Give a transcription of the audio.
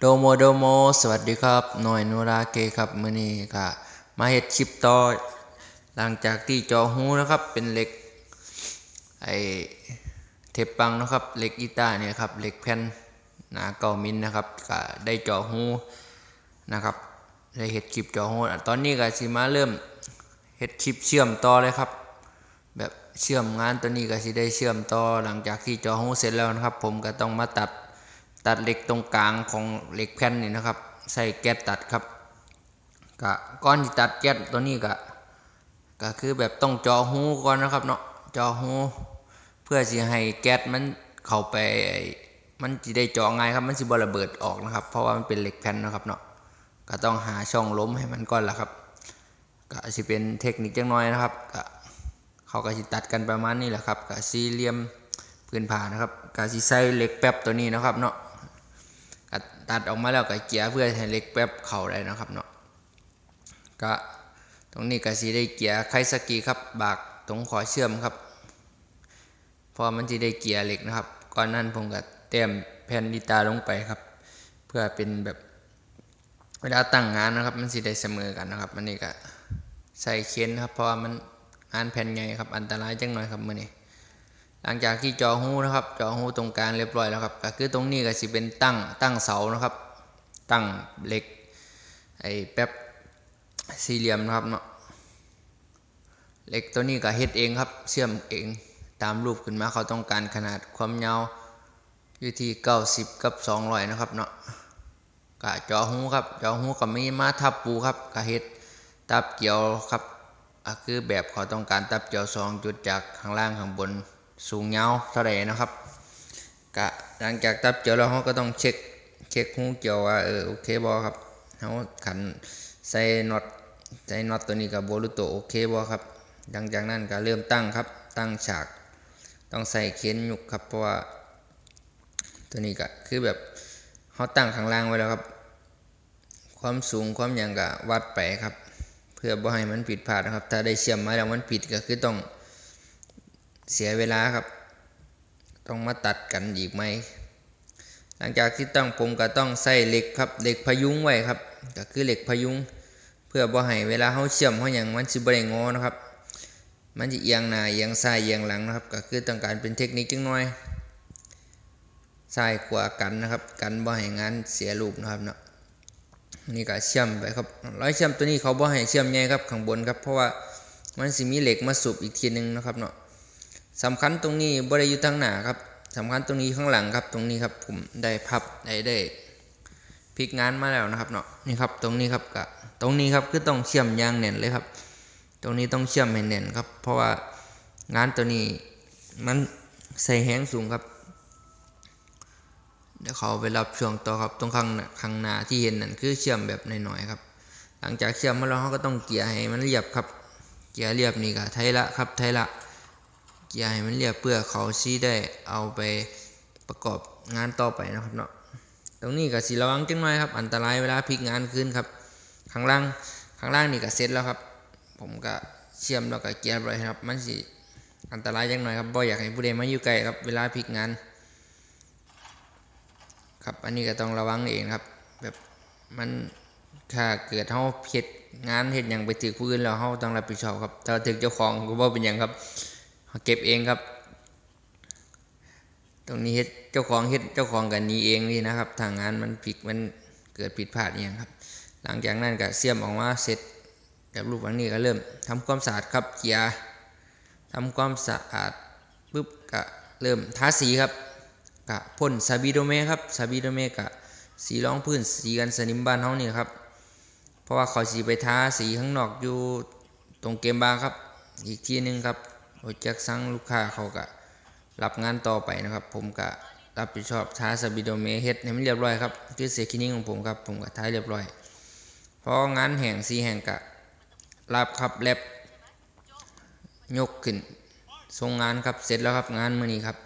โดโมโดโม สวัสดีครับ หน่อยนูราเกครับมื้อนี้ก็มาเฮ็ดคลิปต่อ หลังจากที่จอหูนะครับ เป็นเหล็ก ไอเทปปังนะครับเหล็กอีตาเนี่ยครับเหล็กแผ่นหนาเก้ามิลนะครับก็ได้จอหูนะครับ ได้เฮ็ดคลิปจอหูตอนนี้ก็สิมาเริ่มเฮ็ดคลิปเชื่อมต่อเลยครับ แบบเชื่อมงานตัวนี้ก็สิได้เชื่อมต่อหลังจากที่จอหูเสร็จแล้วนะครับ ผมก็ต้องมาตัด ตัดเหล็กตรงกลางของเหล็กแผ่นนี่นะครับ ใส่แก๊สตัดครับก็ก่อนที่ตัดแก๊สตัวนี้ก็ก็คือแบบต้องจอหูก่อนนะครับเนาะจอหูเพื่อสิให้แก๊สมันเข้าไปมันสิได้จาะง่ายครับมันสิบระเบิดออกนะครับ เพราะว่ามันเป็นเหล็กแผ่นนะครับเนาะก็ต้องหาช่องล้มให้มันก่อนละครับก็สิเป็นเทคนิคจังน้อยนะครับก็เขาก็สิตัดกันประมาณนี้แหละครับก็สี่เหลี่ยมพื้นผ่านะครับก็สิใส่เหล็กแป๊บตัวนี้นะครับเนาะ ตัดออกมาแล้วก็เกียเพื่อให้เหล็กแป๊บเข้าได้นะครับเนาะก็ตรงนี้ก็สิได้เกียร์ไคสกีครับบากตรงขอเชื่อมครับ พอมันจะได้เกียร์เหล็กนะครับ ก่อนนั้นผมก็เต็มแผ่นดิตาลงไปครับ เพื่อเป็นแบบเวลาตั้งงานนะครับ มันสิได้เสมอกันนะครับมันนี่ก็ใส่เค้นครับเพราะว่ามันงานแผ่นใหญ่ครับอันตรายจังหน่อยครับมือนี้ หลังจากที่จอหูนะครับ จอหูตรงกลางเรียบร้อยแล้วครับก็คือตรงนี้ก็สิเป็นตั้งตั้งเสานะครับ ตั้งเหล็กไอ้แป๊บสี่เหลี่ยมนะครับเนาะเหล็กตัวนี้ก็เฮ็ดเองครับ เชื่อมเองตามรูปขึ้นมาเขาต้องการขนาดความยาวอยู่ที่90 กับ 200 นะครับเนาะกะจอหูครับจอหูก็มีมาทับปูครับก็เฮ็ดตับเกี่ยวครับก็คือแบบเขาต้องการตับเกี่ยว2จุดจากข้างล่างข้างบน สูงยาเท่าไหร่นะครับกะหลังจากตับเกี่ยวแล้วเขาก็ต้องเช็คเช็คหูเกี่ยวว่าเออโอเคบอครับเขาขันใส่น็อตใส่น็อตตัวนี้กับโบลูโตโอเคบอครับหลังจากนั้นก็เริ่มตั้งครับตั้งฉาก ต้องใส่เข็นยุกครับเพราะว่า ตัวนี้ก็คือแบบเขาตั้งข้างล่างไว้แล้วครับ ความสูงความยังก็วัดไปครับ เพื่อบ่ให้มันผิดพลาดนะครับ ถ้าได้เชื่อมมาแล้วมันผิดก็คือต้อง เสียเวลาครับ ต้องมาตัดกันอีกไหมหลังจากที่ตั้งผมก็ต้องใส่เหล็กครับเหล็กพยุงไว้ครับก็คือเหล็กพยุง เพื่อบ่ให้เวลาเขาเชื่อมเขาอย่างมันสิบ่ได้งอนะครับ มันจะเอียงหน้าเอียงซ้ายเอียงหลังนะครับ ก็คือต้องการเป็นเทคนิคจังน้อยซ้ายขวากันนะครับ กันบ่ให้งานเสียรูปนะครับเนาะนี่ก็เชื่อมไปครับร้อยเชื่อมตัวนี้เขาบ่ให้เชื่อมใหญ่ครับข้างบนครับเพราะว่ามันสิมีเหล็กมาสูบอีกทีหนึงนะครับเนาะ สำคัญตรงนี้บ่ได้อยู่ทางหน้าครับสำคัญตรงนี้ข้างหลังครับ ตรงนี้ครับผมได้พับได้ได้พลิกงานมาแล้วนะครับเนาะนี่ครับตรงนี้ครับกะตรงนี้ครับคือต้องเชื่อมยางแน่นเลยครับ ตรงนี้ต้องเชื่อมให้แน่นครับ เพราะว่างานตัวนี้มันใส่แห้งสูงครับ เดี๋ยวเขาไปรับช่วงต่อครับตรงข้างข้างหน้าที่เห็นนั่นคือเชื่อมแบบหน่อยๆครับ หลังจากเชื่อมมาแล้วเขาก็ต้องเกี่ยให้มันเรียบครับ เกี่ยเรียบนี่ก็ไทยละครับไทยละ เกี่ยให้มันเรียบเพื่อเขาชี้ได้เอาไปประกอบงานต่อไปนะครับเนาะตรงนี้ก็สีระวังจังหน่อยครับ อันตรายเวลาพลิกงานขึ้นครับ ข้างล่างข้างล่างนี่ก็เสร็จแล้วครับ ผมก็เชื่อมแล้วก็เกียร์เลยครับ มันสิอันตรายจังหน่อยครับบ่อยากให้ผู้ใดมาอยู่ใกล้ครับเวลาพลิกงานครับอันนี้ก็ต้องระวังเองครับ แบบมันถ้าเกิดเขาเฮ็ดงานเฮ็ดหยังไปถึกผู้อื่นแล้วเขาต้องรับผิดชอบครับถ้าถึกเจ้าของก็บ่เป็นหยังครับ เขาเก็บเองครับ ตรงนี้เฮ็ดเจ้าของเฮ็ดเจ้าของกันนี้เองนี่นะครับ ทางงานมันผิดมันเกิดผิดพลาดอย่างครับ หลังจากนั้นก็เสียมออกมาเสร็จแบบรูปอันนี้ก็เริ่มทำความสะอาดครับเกียร์ทำความสะอาดปุ๊บก็เริ่มทาสีครับกะพ่นซาบิโดเมครับซาบิโดเมกะสีรองพื้นสีกันสนิมบ้านเฮานี่ครับ เพราะว่าเขาสีไปทาสีข้างนอกอยู่ตรงเกมบาร์ครับ อีกทีนึงครับ โอ้จักสั่งลูกค้าเขาก็รับงานต่อไปนะครับ ผมก็รับผิดชอบท้าสบิโดเมเฮ็ดให้มันเรียบร้อยครับคือเสียคินิ่งของผมครับผมก็ท้ายเรียบร้อยพองานแห่งสีแห่งกะรับครับแลบยกขึ้นทรงงานครับเสร็จแล้วครับงานมื่อนี้ครับ